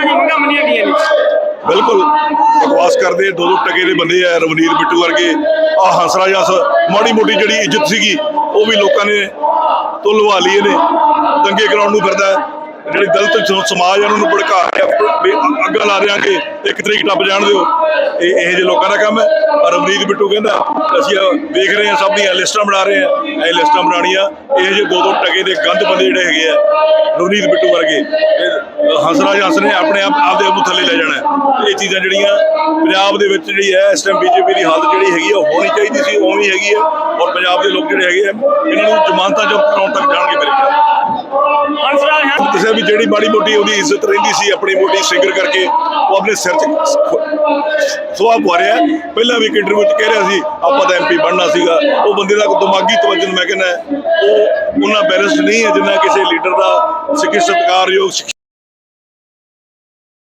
ਉਹਨਾਂ ਦੀ ਮੰਗਾਂ ਮੰਨੀਆਂ ਨੇ ਬਿਲਕੁਲ, ਬਕਵਾਸ ਕਰਦੇ ਦੋ ਦੋ ਟਕੇ ਦੇ ਬੰਦੇ ਆ, ਰਵਨੀਤ ਬਿੱਟੂ ਵਰਗੇ। ਆ ਹੰਸਰਾਜ ਹੰਸ ਮਾੜੀ ਮੋਟੀ ਜਿਹੜੀ ਇੱਜ਼ਤ ਸੀਗੀ, ਉਹ ਵੀ ਲੋਕਾਂ ਨੇ ਤੋਂ ਲਵਾ ਲਈ ਇਹਨੇ। ਦੰਗੇ ਕਰਾਉਣ ਨੂੰ ਫਿਰਦਾ। ਜਿਹੜੇ ਦਲਿਤ ਸਮਾਜ ਆ ਉਹਨਾਂ ਨੂੰ ਭੜਕਾ ਕੇ ਵੀ ਅ- ਅੱਗਾ ਲਾ ਦਿਆਂਗੇ। ਇੱਕ ਤਰੀਕ ਟੱਪ ਜਾਣ ਦਿਓ। ਇਹ ਇਹ ਜਿਹੇ ਲੋਕਾਂ ਦਾ ਕੰਮ ਹੈ। ਪਰ ਰਵਨੀਤ ਬਿੱਟੂ ਕਹਿੰਦਾ, ਅਸੀਂ ਵੇਖ ਰਹੇ ਹਾਂ, ਸਭ ਦੀਆਂ ਲਿਸਟਾਂ ਬਣਾ ਰਹੇ ਹਾਂ। ਇਹ ਲਿਸਟਾਂ ਬਣਾਉਣੀਆਂ, ਇਹ ਜਿਹੇ ਦੋ ਦੋ ਟਕੇ ਦੇ ਗੰਦ ਬੰਦੇ ਜਿਹੜੇ ਹੈਗੇ ਆ, ਰਵਨੀਤ ਬਿੱਟੂ ਵਰਗੇ। ਇਹ ਹੰਸਰਾਜ ਹੰਸ ਨੇ ਆਪਣੇ ਆਪ, ਆਪਦੇ ਆਪ ਨੂੰ ਥੱਲੇ ਲੈ ਜਾਣਾ ਇਹ ਚੀਜ਼ਾਂ ਜਿਹੜੀਆਂ ਪੰਜਾਬ ਦੇ ਵਿੱਚ ਜਿਹੜੀ ਹੈ, ਇਸ ਟਾਈਮ ਬੀਜੇਪੀ ਦੀ ਹਾਲਤ ਜਿਹੜੀ ਹੈਗੀ ਆ, ਉਹ ਹੋਣੀ ਚਾਹੀਦੀ ਸੀ ਉਵੇਂ ਹੈਗੀ ਹੈ ਔਰ ਪੰਜਾਬ ਦੇ ਲੋਕ ਜਿਹੜੇ ਹੈਗੇ ਆ, ਇਹਨਾਂ ਨੂੰ ਜ਼ਮਾਨਤਾਂ ਜਬ ਕਰਾਉਣ ਤੱਕ ਜਾਣਗੇ ਹੰਸਰਾਜ ਵੀ ਜਿਹੜੀ ਮਾੜੀ ਮੋਟੀ ਉਹਦੀ ਇੱਜ਼ਤ ਰਹਿੰਦੀ ਸੀ, ਆਪਣੀ ਮੋਟੀ ਸਿੰਗਰ ਕਰਕੇ, ਉਹ ਆਪਣੇ ਸਿਰ 'ਚ ਸੁਆਹ ਰਿਹਾ ਪਹਿਲਾਂ ਵੀ ਇੱਕ ਇੰਟਰਵਿਊ 'ਚ ਕਹਿ ਰਿਹਾ ਸੀ, ਆਪਾਂ ਤਾਂ ਐਮਪੀ ਬਣਨਾ ਸੀਗਾ। ਉਹ ਬੰਦੇ ਦਾ ਦਿਮਾਗੀ ਤਵੱਜਨ ਮੈਂ ਕਹਿੰਦਾ, ਉਹ ਉਹਨਾਂ ਬੈਲੈਂਸਡ ਨਹੀਂ ਹੈ ਜਿੰਨਾ ਕਿਸੇ ਲੀਡਰ ਦਾ ਸਿੱਖੀ ਸਤਿਕਾਰਯੋਗ